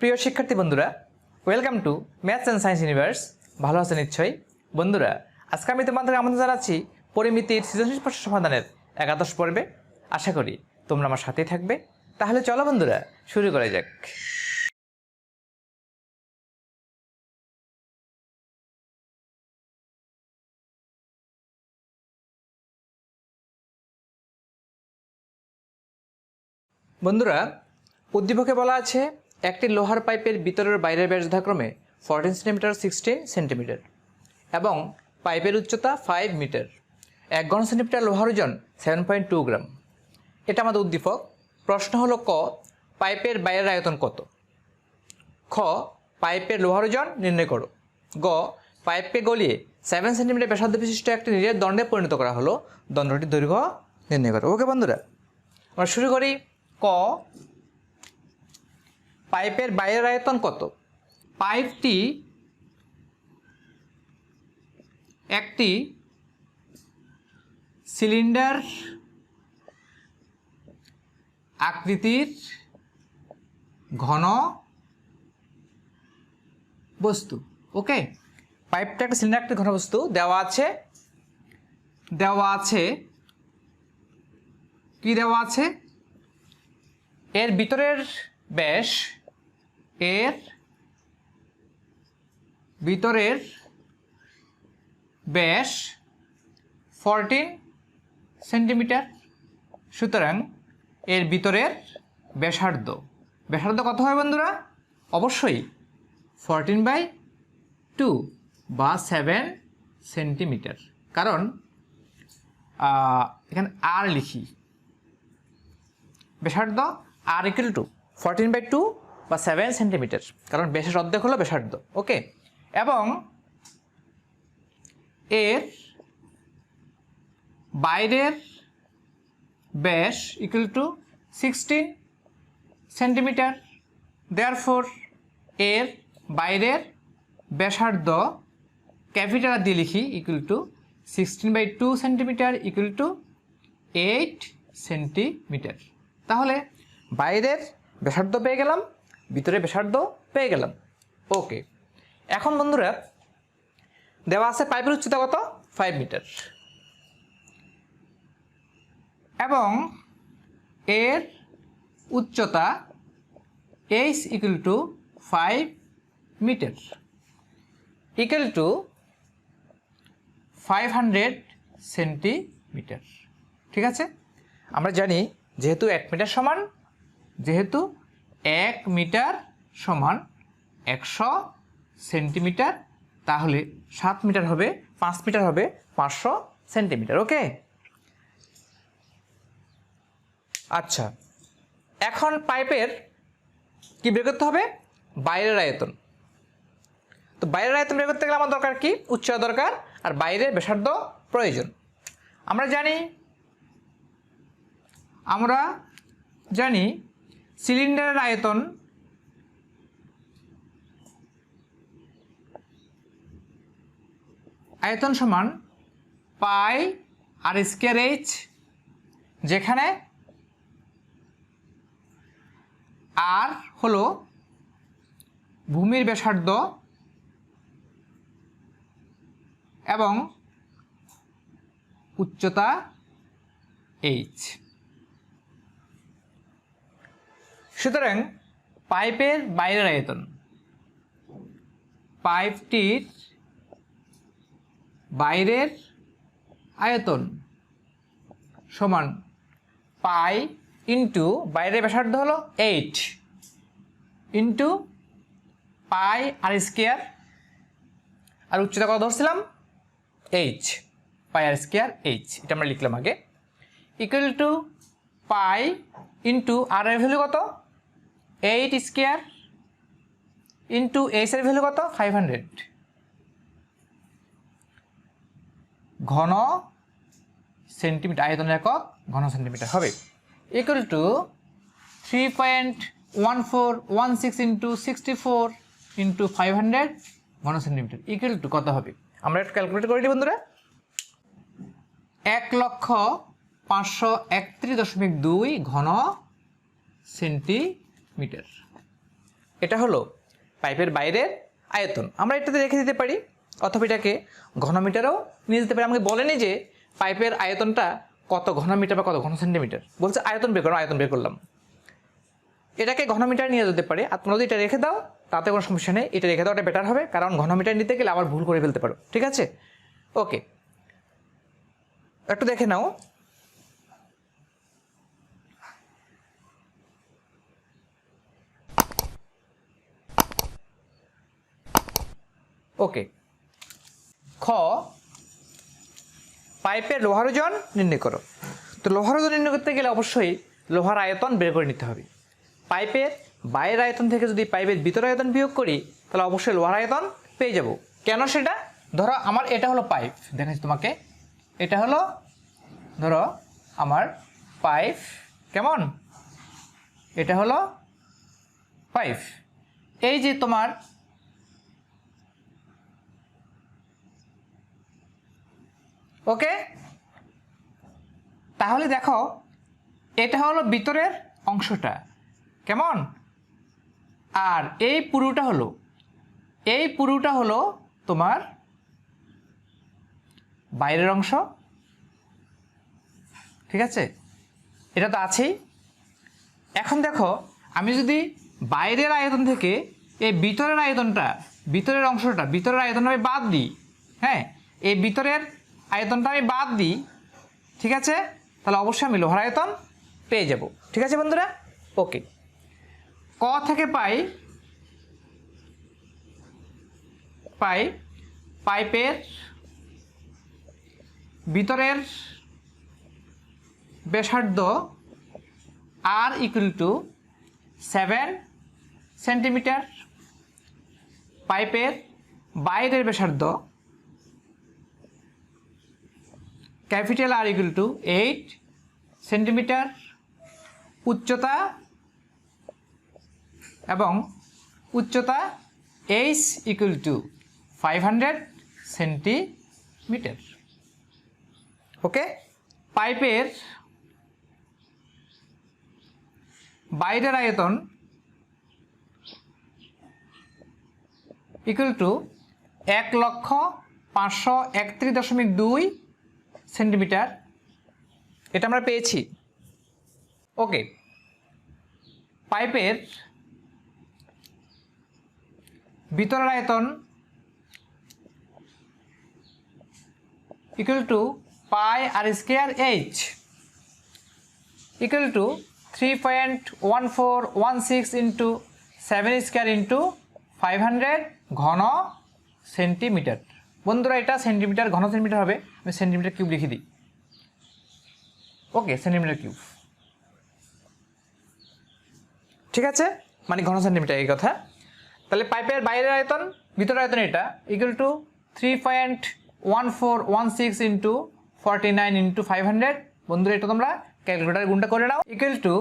প্রিয় শিক্ষার্থী বন্ধুরা welcome to maths and science universe ভালো আছে নিশ্চয়ই? বন্ধুরা, আজকে আমি তোমাদের আমন্ত্রণ জানাচ্ছি পরিমিতির সৃজনশীল প্রশ্ন সমাধানের একাদশ পর্বে। আশা করি তোমরা আমার সাথেই থাকবে। তাহলে চলো বন্ধুরা, শুরু করা যাক। বন্ধুরা, উদ্দীপকে বলা আছে একটি লোহার পাইপের ভিতরের বাইরের ব্যাস যথাক্রমে ফোরটিন সেন্টিমিটার সিক্সটিন সেন্টিমিটার এবং পাইপের উচ্চতা ফাইভ মিটার এক ঘন সেন্টিমিটার লোহার ওজন সেভেন পয়েন্ট টু গ্রাম এটা আমাদের উদ্দীপক। প্রশ্ন হলো ক, পাইপের বাইরের আয়তন কত? খ, পাইপের লোহার ওজন নির্ণয় করো। গ, পাইপকে গলিয়ে সেভেন সেন্টিমিটার ব্যাসার্ধ বিশিষ্ট একটি নিজের দণ্ডে পরিণত করা হলো। দণ্ডটির দৈর্ঘ্য নির্ণয় করো। ওকে বন্ধুরা, আমরা শুরু করি। ক পাইপের বাইরের আয়তন কত? পাইপটি একটি সিলিন্ডার আকৃতির ঘন বস্তু, ওকে? পাইপটা একটা সিলিন্ডার আকৃতির ঘন বস্তু, দেওয়া আছে। দেওয়া আছে। কি দেওয়া আছে? এর ভিতরের ব্যাস এর ভিতরের ব্যাস ফরটিন সেন্টিমিটার। সুতরাং এর ভিতরের ব্যাসার্ধ। ব্যাসার্ধ কত হয় বন্ধুরা? অবশ্যই ফরটিন বাই টু বা সেভেন সেন্টিমিটার। কারণ এখানে আর লিখি। ব্যাসার্ধ R equal to fourteen by two বা সেভেন সেন্টিমিটার কারণ ব্যাসের অর্ধেক হলো ব্যাসার্ধ ওকে এবং এর বাইরের ব্যাস equal to sixteen centimetre therefore এর বাইরের ব্যাসার্ধ ক্যাপিটাল দিয়ে লিখি equal to sixteen by two centimetre equal to eight centimetre তাহলে বাইরের ব্যাসার্ধ পেয়ে গেলাম ভিতরে ব্যাসার্ধ পেয়ে গেলাম। ওকে এখন বন্ধুরা, দেওয়া আছে পাইপের উচ্চতা কত? ফাইভ মিটার এবং এর উচ্চতা H equal to five metre equal to five hundred centimetre ঠিক আছে? আমরা জানি যেহেতু এক মিটার সমান, যেহেতু এক মিটার সমান একশো সেন্টিমিটার, তাহলে সাত মিটার হবে, পাঁচ মিটার হবে পাঁচশো সেন্টিমিটার, ওকে? আচ্ছা এখন পাইপের কি বের করতে হবে? বাইরের আয়তন। তো বাইরের আয়তন বের করতে গেলে আমার দরকার কি? উচ্চতা দরকার আর বাইরে ব্যাসার্ধ প্রয়োজন। আমরা জানি আমরা জানি সিলিন্ডারের আয়তন আয়তন সমান পাই আর স্কোয়ার এইচ, যেখানে আর হলো ভূমির ব্যাসার্ধ এবং উচ্চতা এইচ। সুতরাং পাইপের বাইরের আয়তন, পাইপটির বাইরের আয়তন সমান পাই ইন্টু বাইরের ব্যাসার্ধ হলো eight into pi R square, আর উচ্চতা কত ধরছিলাম? H pi R square H এটা আমরা লিখলাম আগে। Equal to pi into R এর ভ্যালু কত? এইট স্কোয়ার ইন্টু এইচের ভ্যালু কত? Five hundred. ঘন সেন্টিমিটার আয়তনের একক ঘন সেন্টিমিটার, হবে। Equal to three point one four one six into sixty four into five hundred ঘন সেন্টিমিটার। ইকুয়াল টু কত হবে? আমরা একটু ক্যালকুলেট করে নিই বন্ধুরা। এক লক্ষ পাঁচশো একত্রিশ দশমিক দুই ঘন সেন্টিমিটার এটা হলো পাইপের বাইরের আয়তন। আমরা এটাতে রেখে দিতে পারি, অথবা এটাকে ঘনমিটারও নিয়ে যেতে পারি। আমাকে বলেনি যে পাইপের আয়তনটা কত ঘনমিটার বা কত ঘন সেন্টিমিটার। বলছে আয়তন বের করো, আয়তন বের করলাম। এটাকে ঘনমিটার নিয়ে যেতে পারে। আর তোমরা যদি এটা রেখে দাও, তাতে কোনো সমস্যা নেই। এটা রেখে দাও এটা বেটার হবে। কারণ ঘনমিটার নিতে গেলে আবার ভুল করে ফেলতে পারো। ঠিক আছে? ওকে একটু দেখে নাও। ওকে। খ, পাইপের লোহার ওজন নির্ণয় করো। তো লোহার ওজন নির্ণয় করতে গেলে অবশ্যই লোহার আয়তন বের করে নিতে হবে। পাইপের বাইরের আয়তন থেকে যদি পাইপের ভিতর আয়তন বিয়োগ করি, তাহলে অবশ্যই লোহার আয়তন পেয়ে যাব। কেন সেটা? ধরো আমার এটা হলো পাইপ। দেখাচ্ছি তোমাকে, এটা হলো, ধরো আমার পাইপ। কেমন? এটা হলো পাইপ। এই যে তোমার ওকে? তাহলে দেখো, এটা হলো ভিতরের অংশটা। কেমন? আর এই পুরোটা হলো, এই পুরোটা হলো তোমার বাইরের অংশ। ঠিক আছে? এটা তো আছেই। এখন দেখো, আমি যদি বাইরের আয়তন থেকে এই ভিতরের আয়তনটা, ভিতরের অংশটা, ভিতরের আয়তনটা আমি বাদ দিই হ্যাঁ? এই ভিতরের আয়তনটা আমি বাদ দিই, ঠিক আছে? তাহলে অবশ্যই আমি লোহার আয়তন পেয়ে যাব। ঠিক আছে বন্ধুরা? ওকে ক থেকে পাই? পাই, পাইপের ভিতরের ব্যাসার্ধ R equal to seven centimetre পাইপের বাইরের ব্যাসার্ধ capital R equal to eight centimetre উচ্চতা এবং উচ্চতা H equal to five hundred centimetre okay পাইপের বাইরের আয়তন ইকুয়াল টু এক লক্ষ পাঁচশো একত্রিশ দশমিক দুই সেন্টিমিটার। এটা আমরা পেয়েছি। ওকে। পাইপের ভিতরের আয়তন equal to pi R square H equal to three point one four one six into seven square into five hundred ঘন সেন্টিমিটার বন্ধুরা, এটা সেন্টিমিটার ঘন সেন্টিমিটার হবে। আমি সেন্টিমিটার কিউব লিখে দিই। ওকে সেন্টিমিটার কিউব ঠিক আছে? মানে ঘন সেন্টিমিটার এই কথা। তাহলে পাইপের বাইরের আয়তন, ভিতরের আয়তন এটা। Equal to three point one four one six into forty nine into five hundred বন্ধুরা, এটা তোমরা ক্যালকুলেটার গুণটা করে নাও। ইকুয়াল টু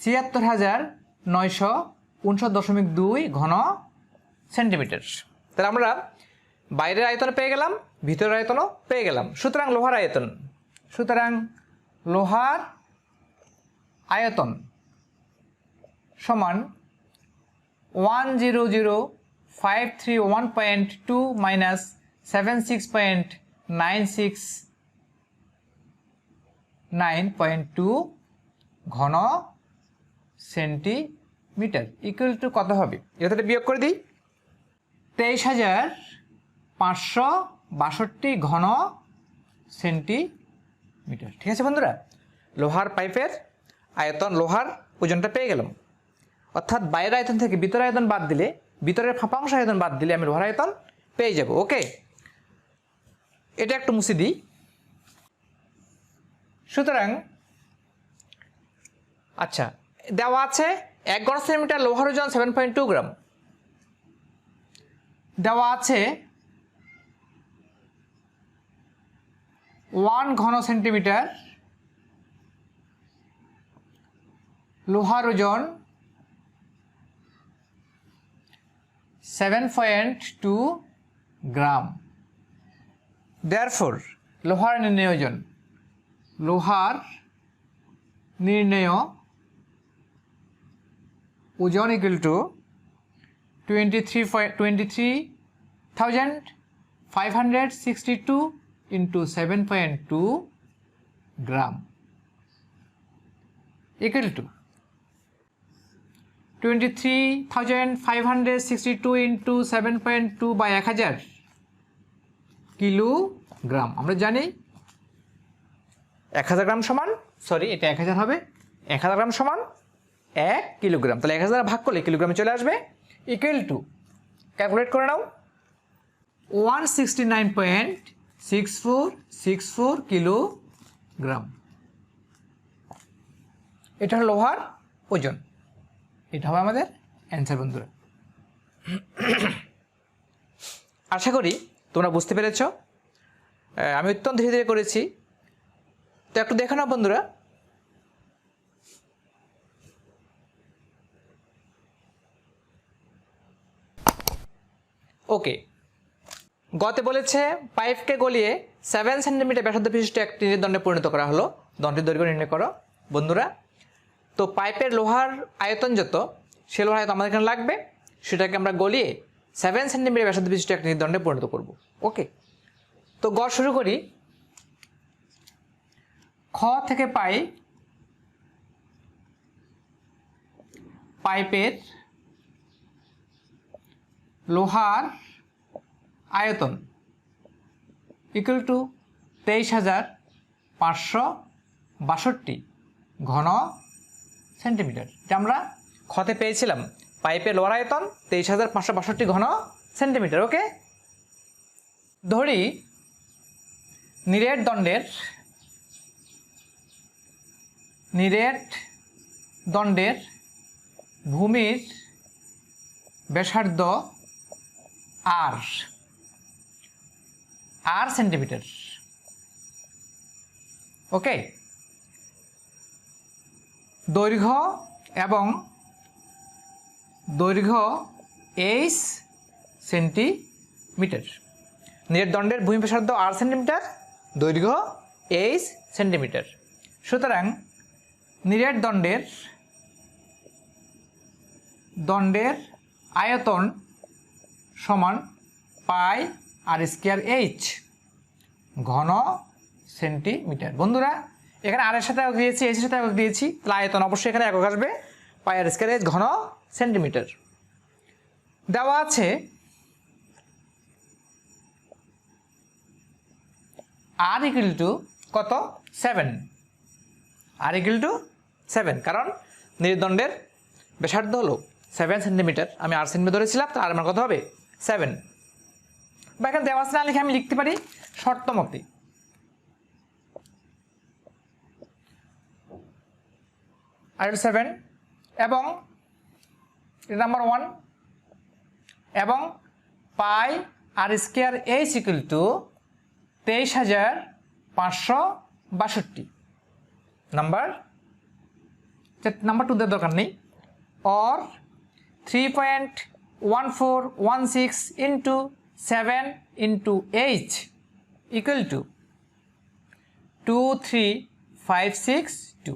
ছিয়াত্তর হাজার নয়শো উনষট দশমিক দুই ঘন সেন্টিমিটার তাহলে আমরা বাইরের আয়তন পেয়ে গেলাম, ভিতরের আয়তনও পেয়ে গেলাম। সুতরাং লোহার আয়তন। সুতরাং লোহার আয়তন সমান one zero zero five three one point two minus seven six point nine six nine point two ঘন সেন্টিমিটার ইকুয়াল টু কত হবে? এটা বিয়োগ করে দিই। তেইশ হাজার পাঁচশো বাষট্টি ঘন সেন্টিমিটার। ঠিক আছে বন্ধুরা? লোহার পাইপের আয়তন লোহার ওজনটা পেয়ে গেলাম। অর্থাৎ বাইরের আয়তন থেকে ভিতরের আয়তন বাদ দিলে, ভিতরের ফাঁপাংশ আয়তন বাদ দিলে আমি লোহার আয়তন পেয়ে যাব, ওকে? এটা একটু মুছে দিই। সুতরাং আচ্ছা দেওয়া আছে এক ঘন সেন্টিমিটার লোহার ওজন সেভেন পয়েন্ট টু গ্রাম দেওয়া আছে ওয়ান ঘন সেন্টিমিটার। লোহার ওজন seven point two gram. Therefore লোহার নির্ণয় ওজন। লোহার নির্ণয় ওজন equal to twenty three twenty three thousand five hundred sixty two hundred sixty two into seven point two বা এক হাজার কিলোগ্রাম আমরা জানি এক হাজার গ্রাম সমান সরি এটা এক হাজার হবে। এক হাজার গ্রাম সমান এক কিলোগ্রাম তাহলে এক হাজার ভাগ করলে কিলোগ্রামে চলে আসবে ইকুয়াল টু ক্যালকুলেট করে নাও one sixty nine point six four six four kilogram. এটা হলো লোহার ওজন। এটা হবে আমাদের অ্যান্সার বন্ধুরা। আশা করি তোমরা বুঝতে পেরেছ। আমি অত্যন্ত ধীরে ধীরে করেছি। তো একটু দেখে নাও বন্ধুরা। ওকে গতে বলেছে, পাইপকে গলিয়ে সেভেন সেন্টিমিটার ব্যাসার্ধ বিশিষ্ট একটি দণ্ডে পরিণত করা হলো। দণ্ডের দৈর্ঘ্য নির্ণয় করো, বন্ধুরা। তো পাইপের লোহার আয়তন যত, সে লোহার আয়তন আমাদের এখানে লাগবে। সেটাকে আমরা গলিয়ে সেভেন সেন্টিমিটার ব্যাসার্ধ বিশিষ্ট একটি দণ্ডে পরিণত করব। ওকে তো গড় শুরু করি। খ থেকে পাই পাইপের লোহার আয়তন ইকুয়াল টু তেইশ হাজার পাঁচশো বাষট্টি ঘন সেন্টিমিটার এটা আমরা ক্ষতে পেয়েছিলাম। পাইপের লোহার আয়তন তেইশ হাজার পাঁচশো বাষট্টি ঘন সেন্টিমিটার ওকে ধরি নিরেট দণ্ডের নিরেট দণ্ডের ভূমির ব্যাসার্ধ আর আর সেন্টিমিটার ওকে দৈর্ঘ্য এবং দৈর্ঘ্য এইচ সেন্টিমিটার নির্দণ্ডের ভূমি ব্যাসার্ধ আর সেন্টিমিটার দৈর্ঘ্য এইচ সেন্টিমিটার সুতরাং নিরেট দণ্ডের দণ্ডের আয়তন সমান পাই আর স্কোয়ার এইচ ঘন সেন্টিমিটার। বন্ধুরা, এখানে আরের সাথে একক দিয়েছি এইচের সাথে একক দিয়েছি, তাহলে আয়তন অবশ্যই এখানে একক আসবে, পাই আর স্কোয়ার এইচ ঘন সেন্টিমিটার। দেওয়া আছে আর ইকুয়াল টু কত? Seven R equal to seven কারণ নির্দণ্ডের ব্যাসার্ধ হলো সেভেন সেন্টিমিটার আমি আট সেন্টিমিটার ধরেছিলাম তার আর আমার কত হবে? সেভেন বা এখানে দেওয়া আছে না, লিখে আমি লিখতে পারি, শর্ত মতে। সেভেন এবং নাম্বার ওয়ান এবং pi R square H equal to তেইশ হাজার পাঁচশো বাষট্টি। নাম্বার নাম্বার টু দেওয়ার দরকার নেই। Or three point one four one six into seven into H equal to two three five six two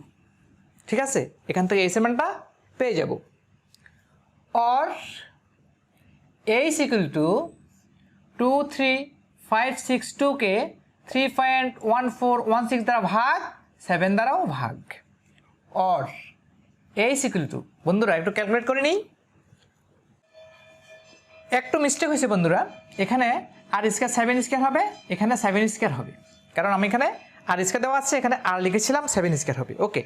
ঠিক আছে? এখান থেকে এই সেভেনটা পেয়ে যাব। Or H equal to two three five six টুকে three point one four one six দ্বারা ভাগ সেভেন দ্বারাও ভাগ। অর এইচ ইকুয়াল টু বন্ধুরা, একটু ক্যালকুলেট করে নিই। একটু মিস্টেক হয়েছে বন্ধুরা। এখানে আর স্কোয়ার সেভেন স্কোয়ার হবে, এখানে সেভেন স্কোয়ার হবে। কারণ আমি এখানে আর স্কোয়ার দেওয়া আছে, এখানে আর লিখেছিলাম সেভেন স্কোয়ার হবে। Okay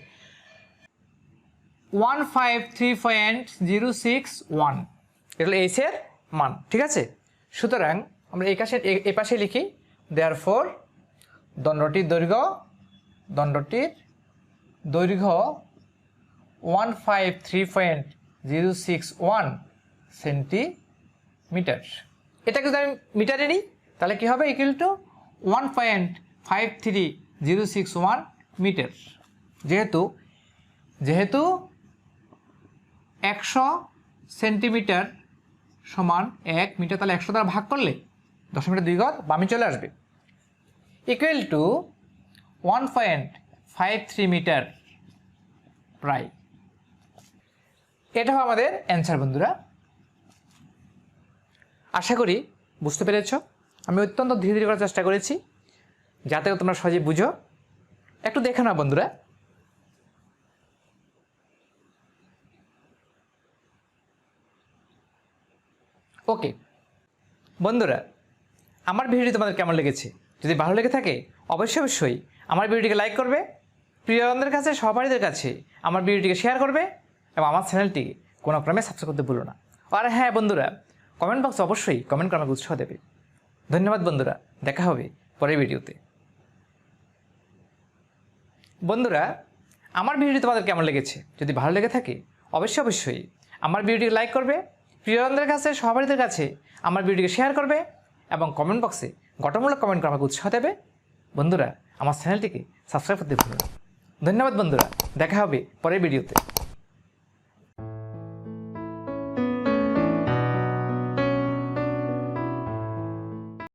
one five three point zero six one এইচের মান, ঠিক আছে? সুতরাং আমরা এই কাছে, এ পাশে লিখি দেয়ার ফোর দণ্ডটির দৈর্ঘ্য দণ্ডটির দৈর্ঘ্য one five three point zero six one centimetre এটাকে যদি আমি মিটারে নিই তাহলে কী হবে? Equal to one point five three zero six one metre. যেহেতু যেহেতু একশো সেন্টিমিটার সমান এক মিটার, তাহলে একশো দ্বারা ভাগ করলে দশ মিটার দুই গজ বামে চলে আসবে। Equal to one point five three metre প্রায়। এটা আমাদের অ্যান্সার বন্ধুরা। আশা করি বুঝতে পেরেছ। আমি অত্যন্ত ধীরে ধীরে করার চেষ্টা করেছি। যাতে তোমরা সহজে বুঝো। একটু দেখে নাও বন্ধুরা। ওকে। বন্ধুরা, আমার ভিডিওটি তোমাদের কেমন লেগেছে? যদি ভালো লেগে থাকে, অবশ্যই অবশ্যই আমার ভিডিওটিকে লাইক করবে। প্রিয়জনদের কাছে, সহপাঠীদের কাছে আমার ভিডিওটিকে শেয়ার করবে। এবং আমার চ্যানেলটি কোনো ক্রমে সাবস্ক্রাইব করতে ভুলো না। আর হ্যাঁ বন্ধুরা কমেন্ট বক্সে অবশ্যই কমেন্ট করে আমাকে উৎসাহ দেবে। ধন্যবাদ বন্ধুরা, দেখা হবে পরের ভিডিওতে। বন্ধুরা, আমার ভিডিওটি তোমাদের কেমন লেগেছে? যদি ভালো লেগে থাকে, অবশ্যই অবশ্যই আমার ভিডিওটিকে লাইক করবে, প্রিয়জনদের কাছে, সহপাঠীদের কাছে আমার ভিডিওটিকে শেয়ার করবে এবং কমেন্ট বক্সে গঠনমূলক কমেন্ট করে আমাকে উৎসাহ দেবে। বন্ধুরা, আমার চ্যানেলটিকে সাবস্ক্রাইব করতে ভুলো ধন্যবাদ বন্ধুরা, দেখা হবে পরের ভিডিওতে।